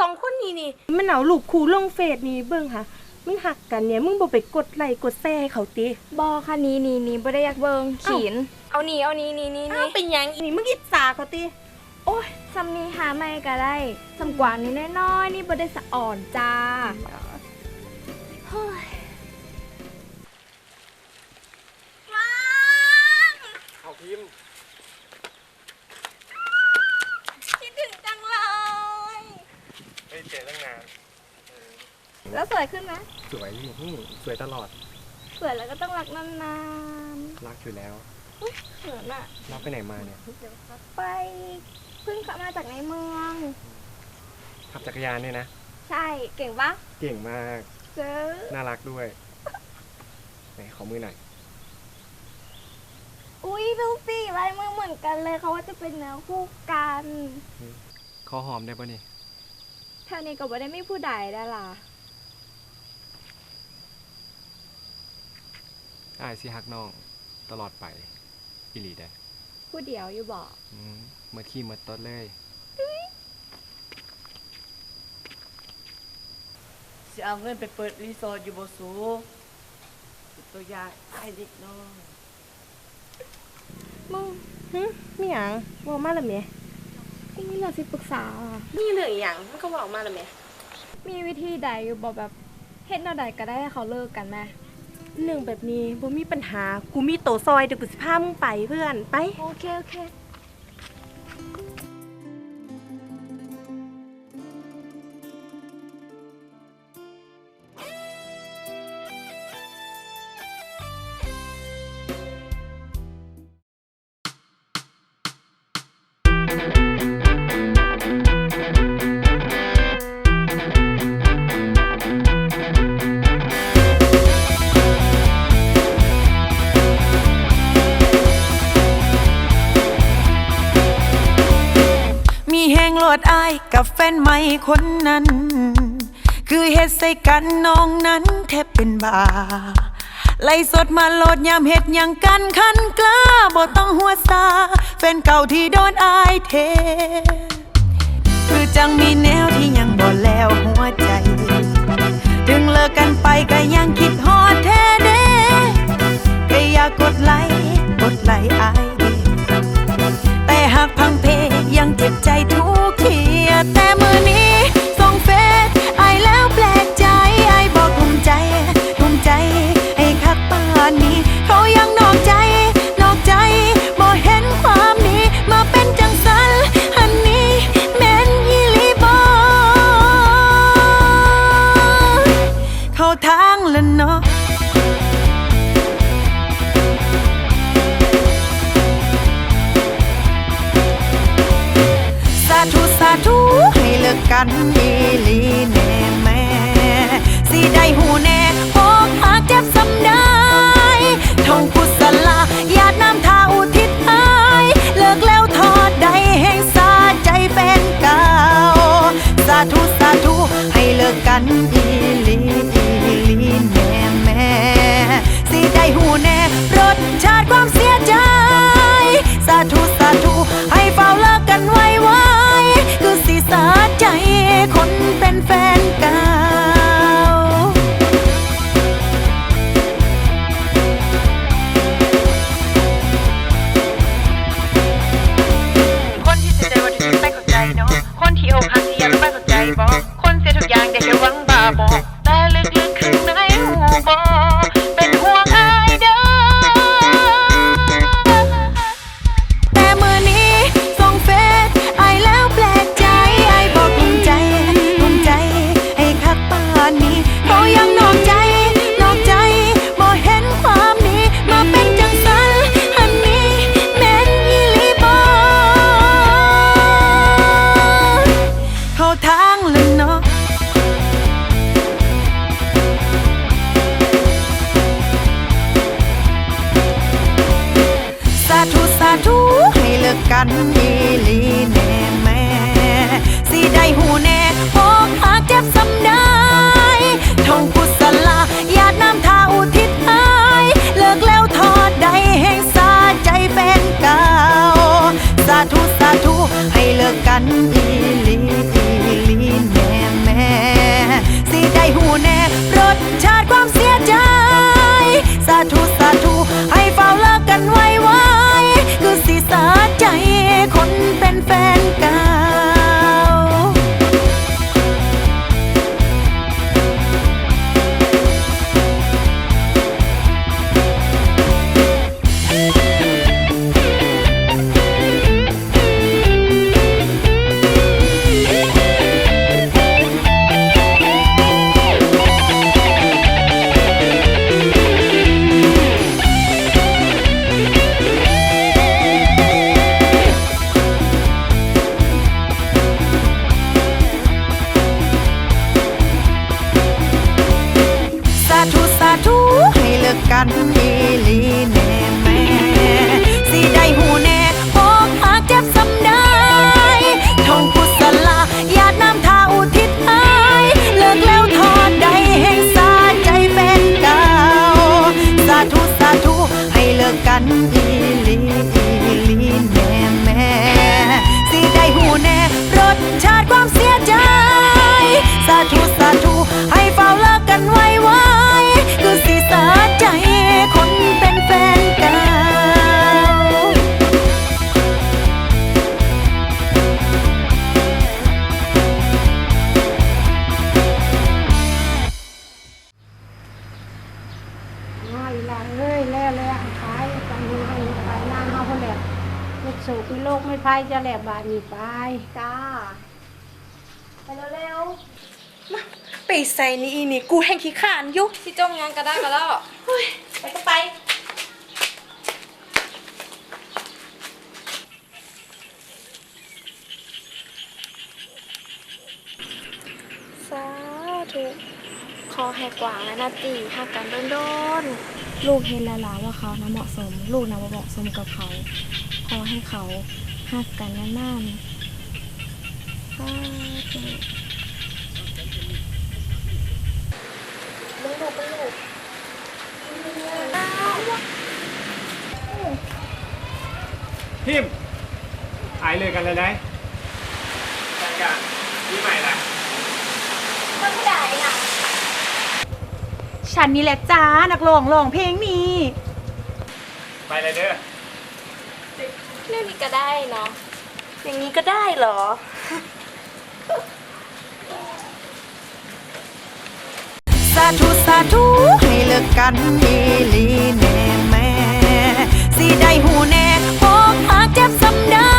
สองคนนี้นี่ มันเอาลูกคู่ลงเฟซนี่เบิ่งค่ะ มันหักกันเนี่ยมึงบ่ไปกดไลค์กดแชร์ให้เขาติบอค่ะนี่นี่นี่บ่ได้อยากเบิงขีน เอานี่เอานี่นี่นี่อ้าวนี่เป็นหยังนี่มึงอิจฉาเขาติโอ้ยซำนี้หาไม่ก็ได้สำกว่านี้น้อยๆนี่บ่ได้สะอ่อนจ้าเฮ้ย เอาพิมพ์ คิดถึงจังเลย ไม่ได้เจอตั้งนาน แล้วสวยขึ้นไหมสวยอยู่นี่สวยตลอด สวยแล้วก็ต้องรักนานรักอยู่แล้วๆเขินอะรักไปไหนมาเนี่ยไปเพิ่งขับมาจากในเมือง ขับจักรยานเนี่ยนะใช่เก่งปะเก่งมากเจอน่ารักด้วยไหนขอมือหน่อยอุ้ยดูสิลายมือเหมือนกันเลยเขาว่าจะเป็นแนวคู่กันขอหอมได้ปะนี่แถวนี้ก็บ่ได้ไม่ผู้ใดได้ล่ะ อ้ายสิฮักน้อง ตลอดไปอีหลีได้ผู้เดียวอยู่บอกอืมเมื่อขี้เมื่อต้นเลย สิเอาเงินไปเปิดรีสอร์ทอยู่บ่สูเป็นตัวอย่างให้เด็กน้อยมึงหึมีหยังบ่มาแล้วแม่นี่เราสิปรึกษาอะมีเรื่องอีหยังมันก็บอกมาแล้วแม่มีวิธีใดอยู่บอกแบบเฮ็ดแนวใดก็ได้ให้เขาเลิกกันไหม เรื่องแบบนี้บ่มีปัญหา กูมีโตซอยเดี๋ยวกูสิพามึงไปเพื่อนไป โอเค โอเค มีแหงโลดอายกับแฟนใหม่คนนั้น คือเฮ็ดใส่กันน้องนั้นแทบเป็นบาไล่สดมาโหลดยามเฮ็ดยังกันคันกล้าบ่ต้องหัวซาแฟนเก่าที่โดนอายเท คือจังมีแนวที่ยังบ่แล้วหัวใจ ถึงเลิกกันไปก็ยังคิดฮอดแท้เด้ก็อยากกดไลค์กดไลค์อายเด้แต่หากพังเพยังเจ็บใจทุก แต่มือนี้ กันอีลีแน่แม่สิได้หูแน่อกหักเจ็บสำได้ทองกุศลาญาติน้ำทาอุทิศให้เลิกแล้วทอดใดแห่งสาใจแฟนเก่าสาธุสาธุให้เลิกกันอี ลูกสูบมีโลกไม่พายจะแหลกบาทนี่ไป จ้า ไปเร็วไปใส่นี่อีนี่กูแห่งขี้ขานอยุๆพี่จมงานก็ได้ก็แล้วไปก็ไป สาธุขอให้กว่างและนาตีหักกันโดนๆ ลูกเห็นแล้วล่ะว่าเขานะเหมาะสม ลูกนะว่าเหมาะสมกับเขาข อให้เขาหักกันนานๆสาธุลูกลูกลูกพิมพ์หายเลยกันเลยได้จังกันนี่ใหม่ละมันไม่ได้น่ะ ฉันนี่แหละจ้านักร้องร้องเพลงนี้ ไปเลยเด้อ เรื่องนี้ก็ได้เนาะ อย่างนี้ก็ได้เหรอ สาธุสาธุให้เลิกกันอีหลีแน่แม่ สิได้หูแน่อกหักเจ็บสำได้